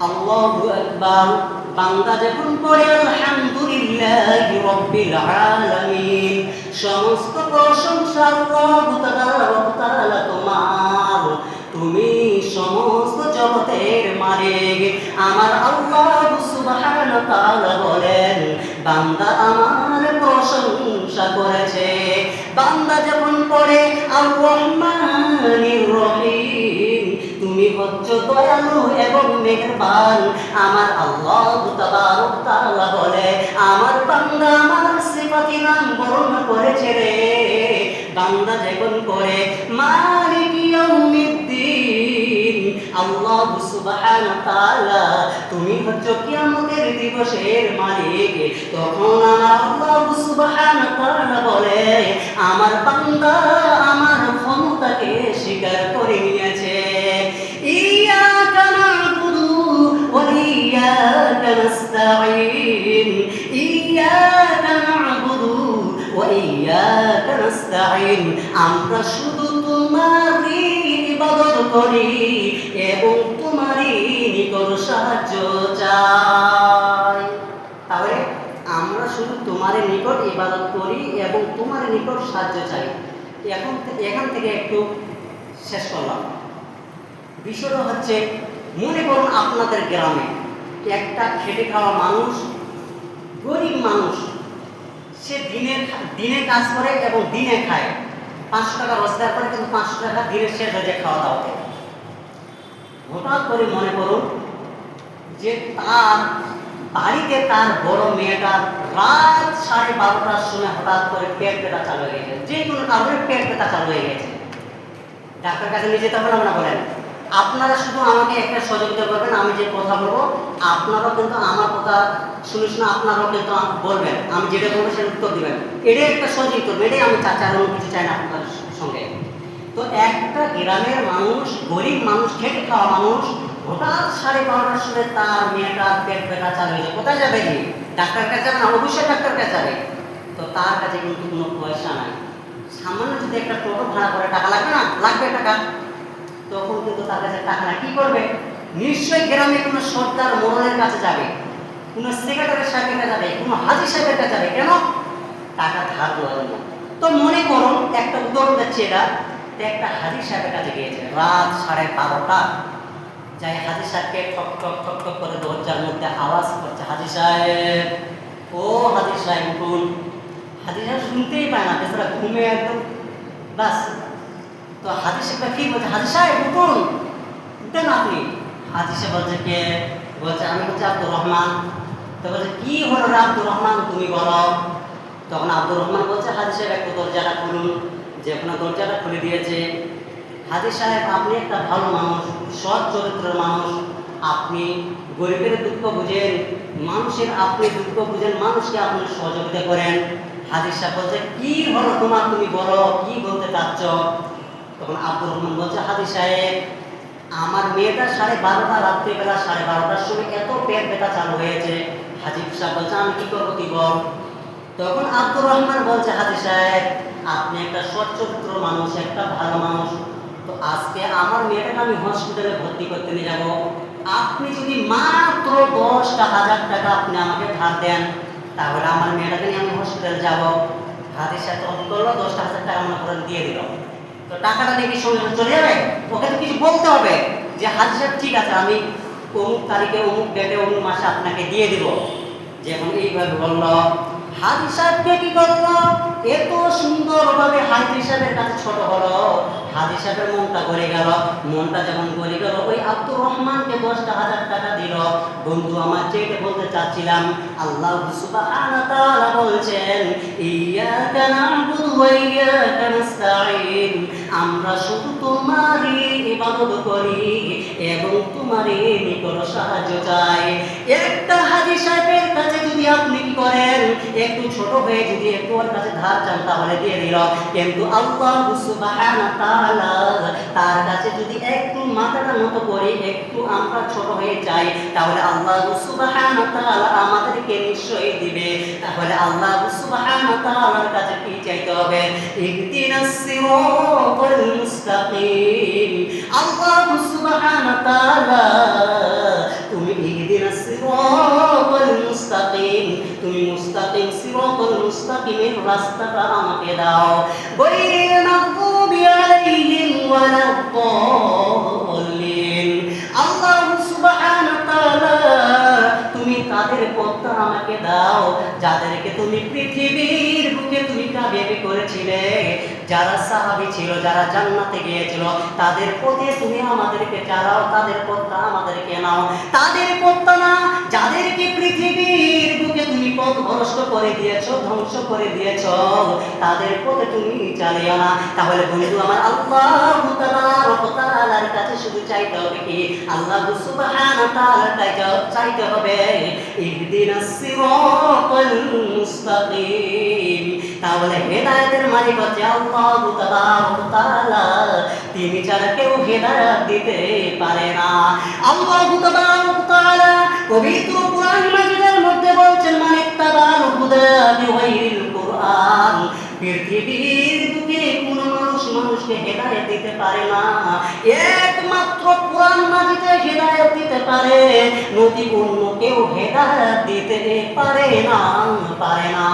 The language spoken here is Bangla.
আকবার, বান্দা যখন পড়ে, আলহামদুলিল্লাহ সমস্ত প্রশংসা তোমার। তুমি সমস্ত জগতের মালিক। আমার আল্লাহ সুবহানাহু বলেন, বান্দা আমার প্রশংসা করেছে। বান্দা যখন পড়ে, আর রহিম। তুমি হচ্ছ দয়ালু এবং মেহেরবান। আমার আল্লাহ তাবারক তাআলা বলে, আমার বান্দা আমার সিফাতি নাম বর্ণনা করেছে রে। বান্দা যখন করে, মালিক ইয়াউমিদ্দিন। আল্লাহ তাআলা, তুমি হচ্ছ কিয়ামতের দিবসের মালিক। তখন আমার আল্লাহ সুবহানাহু তাআলা বলে, আমার বান্দা আমার ক্ষমতাকে স্বীকার করে নিয়েছে ইয়াকা না'বুদু ওয়া ইয়াকা নাস্তাঈন আমরা শুধু তোমারই ইবাদত করি, এবং তোমারই নিকট সাহায্য চাই। তাহলে আমরা শুধু তোমার নিকট ইবাদত করি, এবং তোমার নিকট সাহায্য চাই। এখন এখান থেকে একটু শেষ করলাম। বিষয়টা হচ্ছে, মনে করুন আপনাদের গ্রামে একটা খেটে খাওয়া মানুষ, গরিব মানুষ, সে দিনে দিনে কাজ করে এবং দিনে খায়। পাঁচশো টাকা রোজগার করে কিন্তু পাঁচশো টাকা দিনের শেষ হয়ে যায় খাওয়া দাওয়াতে হঠাৎ করে মনে করুন যে তার বাড়িতে তার বড় মেয়েটা রাত সাড়ে বারোটার সময় হঠাৎ করে পেট ব্যথা চালু হয়ে গেছে। যে কোনো কারণে পেট ব্যথা চালু হয়ে গেছে। ডাক্তার কাছে নিয়ে যেতে হবে না বলেন? আপনারা শুধু আমাকে একটা সহযোগিতা করবেন, আমি যে কথা বলব, আপনারাও কিন্তু আমার কথা শুনে শুনে আপনারাও কিন্তু বলবেন, আমি যেটা বলব সেটা উত্তর দিবেন। এটাই একটা সহযোগিতা এটাই আমি চাচার অন্য কিছু চাই না আপনার সঙ্গে। তো একটা গ্রামের মানুষ, গরিব মানুষ, খেটে খাওয়া মানুষ, হঠাৎ সাড়ে বারোটার সময় তার মেয়েটার পেট ব্যথা চালু হয়ে কোথায় যাবে কি ডাক্তার কাছে যাবে না? অবশ্যই ডাক্তার কাছে যাবে। তো তার কাছে কিন্তু কোনো পয়সা নাই। সামান্য যদি একটা টোটো ভাড়া করে টাকা লাগবে না? লাগবে টাকা। তখন কিন্তু তার কাছে টাকা কি করবে? নিশ্চয়ই গ্রামে কোনো সর্দার মোড়লের কাছে যাবে। কোনো সেক্রেটারি সাহেবের কাছে যাবে, কোনো হাজির সাহেবের কাছে যাবে। কেন? টাকা ধার দেওয়ার জন্য। তো মনে করুন একটা উদাহরণ দিচ্ছে এটা। একটা হাজি সাহেবের কাছে গিয়েছে, রাত সাড়ে বারোটা। যাই হাজি সাহেবকে ঠক ঠক ঠক ঠক করে দরজার মধ্যে আওয়াজ করছে হাজি সাহেব, ও হাজি সাহেব, উঠুন। হাজি সাহেব শুনতেই পায় না, বেচারা ঘুমে একদম। বাস তো সাহেবটা কি বলছে? হাজি সাহেব, উঠুন। উঠেন আপনি সাহেব বলছে, কে? বলছে, আমি হচ্ছে আব্দুর রহমান। তো বলছে, কি হলো রে আব্দুর রহমান? তুমি বলো। তখন আব্দুর রহমান বলছে, হাজি সাহেব, একটু দরজাটা খুলুন। যে আপনার দরজাটা খুলে দিয়েছে। হাজি সাহেব, আপনি একটা ভালো মানুষ, সৎ চরিত্রের মানুষ। আপনি গরিবের দুঃখ বুঝেন, মানুষের আপনি দুঃখ বুঝেন, মানুষকে আপনি সহযোগিতা করেন। হাজি সাহেব বলছে, কি হলো তোমার? তুমি বলো, কি বলতে চাচ্ছ? তখন আব্দুর রহমান বলছে, হাজি সাহেব, আমার মেয়েটা সাড়ে বারোটা, রাত্রিবেলা সাড়ে বারোটার সময় এত পেট ব্যথা চালু হয়েছে। হাজি সাহেব বলছে, আমি কি করব তুই বল? তখন আব্দুর রহমান বলছে, হাজি সাহেব, আপনি একটা সচ্চরিত্র মানুষ, একটা ভালো মানুষ। তো আজকে আমার মেয়েটাকে আমি হসপিটালে ভর্তি করতে নিয়ে যাব। আপনি যদি মাত্র দশটা হাজার টাকা আপনি আমাকে ধার দেন, তাহলে আমার মেয়েটাকে নিয়ে আমি হসপিটাল যাব। হাজির সাথে করল, দশটা হাজার টাকা করেন দিয়ে দিল। তো টাকাটা সঙ্গে সঙ্গে চলে যাবে? ওকে তো কিছু বলতে হবে। যে হাজির সাহেব, ঠিক আছে, আমি অমুক তারিখে, অমুক ডেটে অমুক মাসে আপনাকে দিয়ে দিব। যেমন এইভাবে বলল। হাজি সাহেবকে কি করল? এত সুন্দরভাবে হাজি সাহেবের কাছে ছোট হলো। হাজি সাহেবের মনটা গড়ে গেল। মনটা যেমন গড়ে গেল, ওই আব্দুর রহমানকে দশটা হাজার টাকা দিল। বন্ধু, আমার যেটা বলতে চাচ্ছিলাম, আল্লাহ তাআলা বলছেন, ইয়াকা আমরা শুধু তোমারই ইবাদত করি এবং তোমারই নিকট সাহায্য চাই। একটা হাজি সাহেবের কাছে যদি আপনি করেন একটু ছোট হয়ে যদি একটু ওর কাছে ধার চান, তাহলে দিয়ে দিল। কিন্তু আল্লাহ তার কাছে যদি একটু মাথাটা নত করে একটু আমরা ছোট হয়ে যাই, তাহলে আল্লাহ আমাদেরকে নিশ্চয়ই দিবে। তাহলে আল্লাহ সুবহানাহু কাছে কি চাইতে হবে? আল্লাহ সুবহানাহু রাস্তাটা আমাকে দাও। গৈরিল মাগদুবি আলাইহিম ওয়ালাদ-দাল্লিন। তুমি তাদের আমাকে দাও। যাদেরকে তুমি পৃথিবীর বুকে তুমি কাবিয়াবি করেছিলে, যারা সাহাবী ছিল, যারা জান্নাতে গিয়েছিল, তাদের পথে তুমি আমাদেরকে চালাও, তাদের পথটা আমাদেরকে নাও। তাদের পথটা না, যাদেরকে পৃথিবীর বুকে তুমি পথ ভ্রষ্ট করে দিয়েছ, ধ্বংস করে দিয়েছ, তাদের পথে তুমি চালিও না। তাহলে বন্ধু, আমার আল্লাহ কাছে শুধু চাইতে হবে কি? আল্লাহ চাইতে হবে ইহদিনাস সিরাতাল মুস্তাকিম। তাহলে হেদায়েতের মালিক হচ্ছে আল্লাহ তাআলা। তিনি ছাড়া কেউ হেদায়েত দিতে পারে না। আল্লাহ তাআলা পবিত্র কোরআন মাজিদের মধ্যে বলছেন মানিক তাবাল হুদা বিগাইরিল কোরআন। পৃথিবীর মানুষকে হেদায়ত দিতে পারে না। একমাত্র কোরআন মাজিদে হেদায়ত দিতে পারে। নদী অন্য কেউ হেদায়ত দিতে পারে না পারে না।